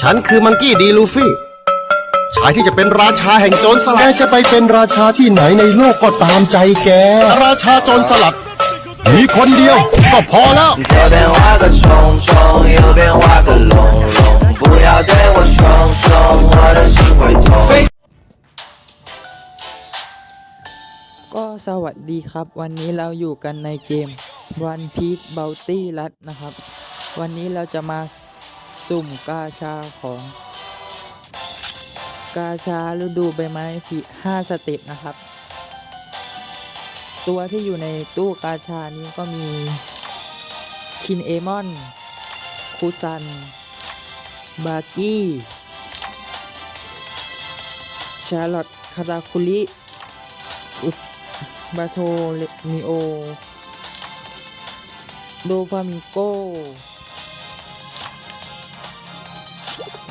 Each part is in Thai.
ฉันคือมังกี้ดีลูฟี่ ชายที่จะเป็นราชาแห่งโจรส แก ลัด จะไปเป็นราชาที่ไหนในโลกก็ตามใจแก ราชาโจรสลัด มีคนเดียว ก็พอแล้ว 左边画个虫虫，右边画个龙龙，不要对我凶凶，我的心会痛。 ก็สวัสดีครับ วันนี้เราอยู่กันในเกม One Piece Bounty รัดนะครับ วันนี้เราจะมา สุ่มกาชาของ กาชาฤดูใบไม้ผลิ5สเต็ปนะครับ ตัวที่อยู่ในตู้กาชานี้ก็มี คินเอมอน คูซัน บากี้ชาร์ลอตคาตาคุริบาโทเลมิโอ โดฟามิโก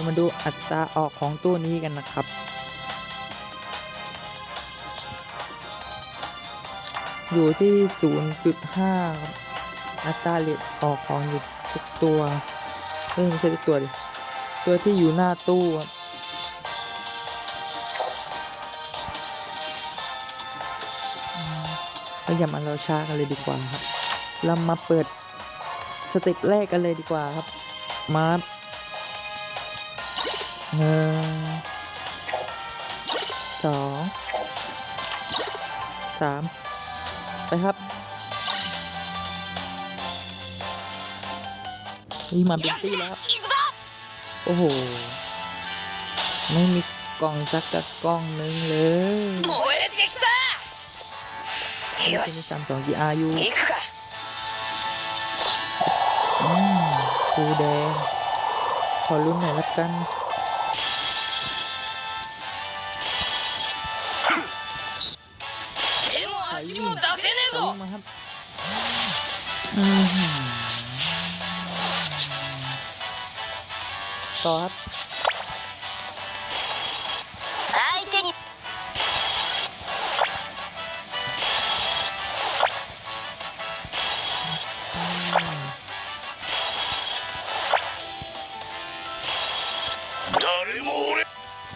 เรามาดูอัตราออกของตัวนี้กันนะครับ อยู่ที่ 0.5ครับอัตราเลทออกของอยู่ทุกตัวเอ้ยไม่ใช่ทุกตัวดิตัวที่อยู่หน้าตู้ครับก็อย่ามาเราช้ากันเลยดีกว่าครับ เรามาเปิดสเต็ปแรกกันเลยดีกว่าครับ มา หนึ่งสองสามไปครับนี่มาเป็นตี้แล้ว โอ้โห ไม่มีกล่องสักกะกล่องหนึ่งเลยโอ้ยเด็มีจำสองจีอายูครูแดง ขอรุ่นหน่อยละกัน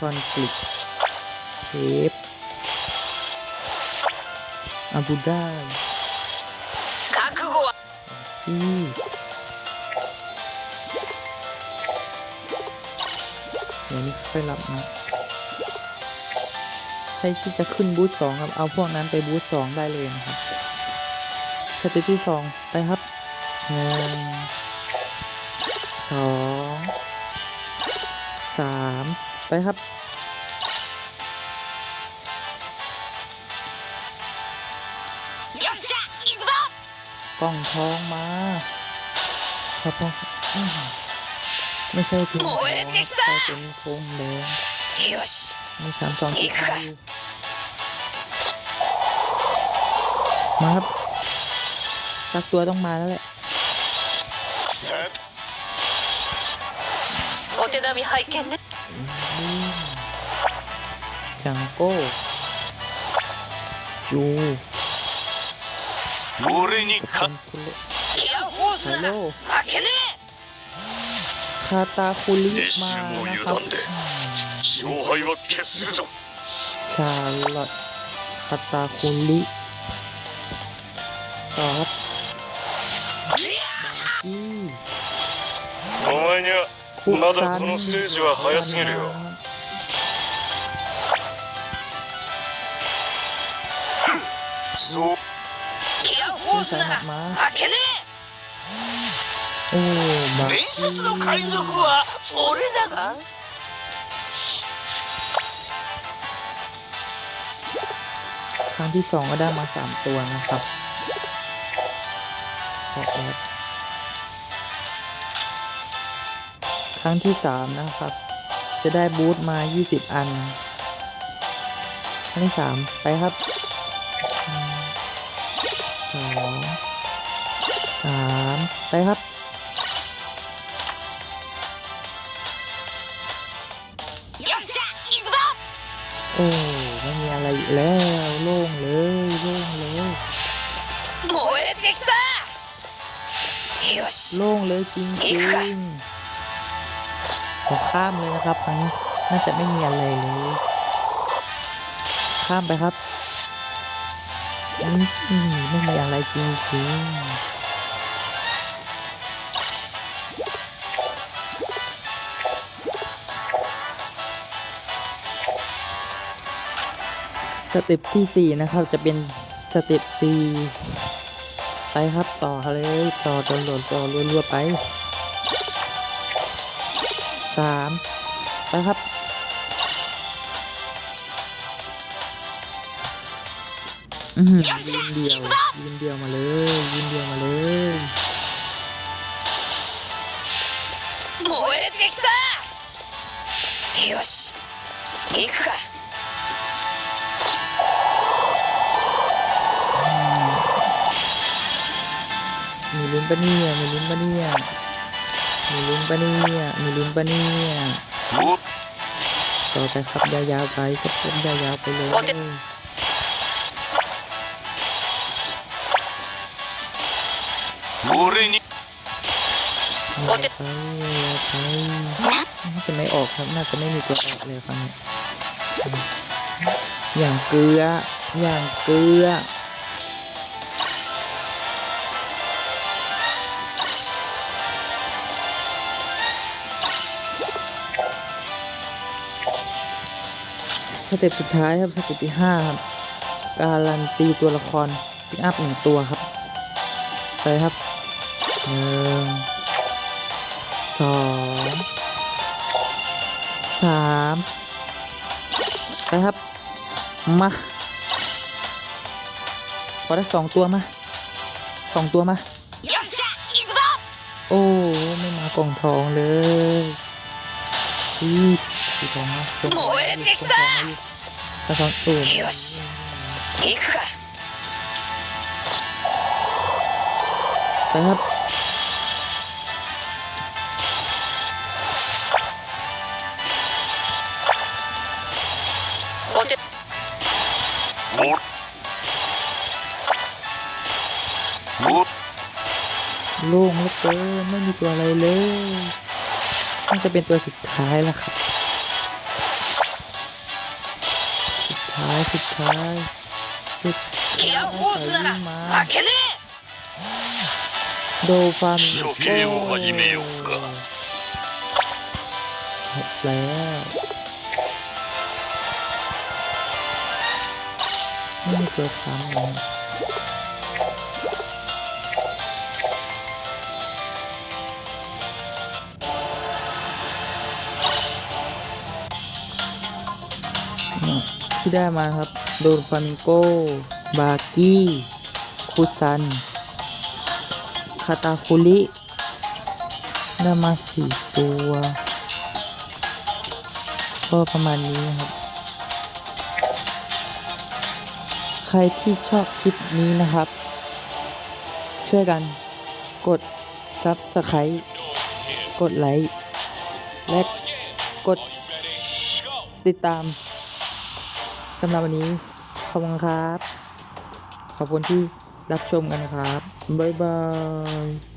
konflik sip abu dhabi. ซี่เดี๋ยวนี้ค่อยรับนะใครที่จะขึ้นบูธสองครับ เอาพวกนั้นไปบูธสองได้เลยนะครับสเตปที่สองไปครับหนึ่งสองสามไปครับ กล่องทองมาครับผมไม่ใช่ทีมทองใช่เป็นพค้งแดงมีสามสองสี่ครัมาครับสักตัวต้องมาแล้วแหละจังโก้จู 俺にかキアホースなら負けねえ！カタホリマーナカッ勝敗は決するぞ！シャーロッカタお前にはまだこのステージは早すぎるよ。そうースなら負けねโอ้บา え伝説の海賊は俺だが ครั้งที่สองก็ได้มาสามตัวนะครับแอบแอบครั้งที่สามนะครับ จะได้บูทมา 20 อัน ครั้งที่สามไปครับ ไปครับ โอ้ไม่มีอะไรแล้วโล่งเลยโล่งเลยโอมิกซ่าโล่งเลยจริงจริงขอข้ามเลยนะครับอันนี้น่าจะไม่มีอะไรเลยข้ามไปครับอืมไม่มีอะไรจริงๆ สเต็ปที่สี่นะครับจะเป็นสเต็ปฟรีไปครับต่อเลยต่อโดนโหลดต่อรัวๆไปสามไปครับ อือหือยืนเดียวยืนเดียวมาเลยยืนเดียวมาเลย 燃えてきたよし行くか นปะเนี่ยมีลุ้นปะเนี่ยมีลุ้นปะเนี่ยมีลุ้นปะเนี่ยต่อไปครับยาวๆไปครับผมยาวๆไปเลย俺にยาวไปยาวไปน่าจะไม่ออกครับน่าจะไม่มีตัวออกเลยครับเนี่ยอย่างเกลืออย่างเกลือ สเต็ปสุดท้ายครับสเต็ปที่ห้าครับการันตีตัวละครพิกอัพหนึ่งตัวครับไปครับหนึ่งสองสามไปครับมาขอได้สองตัวมาสองตัวมาโอ้ ไม่มากล่องทองเลย อีสีทองนะกล่องทอง 燃えてきた กล่องทองเออ よし行くか ไปครับ お手โล่งเหลือเกินไม่มีตัวอะไรเลยน่าจะเป็นตัวสุดท้ายแล้วครับ ท้ายสุดท้ายสุดท้ายมาโดฟามิโอ้แล้วไม่เกิดซ้ำเลย ที่ได้มาครับ โดนฟามิงโก บากี้ คุซัน คาตาคุริได้มาสี่ตัว ก็ประมาณนี้ครับ ใครที่ชอบคลิปนี้นะครับ ช่วยกันกด Subscribe กดไลค์ และกดติดตามำหรับวันนี้ ขอบคุณครับ ขอบคุณที่รับชมกันครับ บ๊ายบาย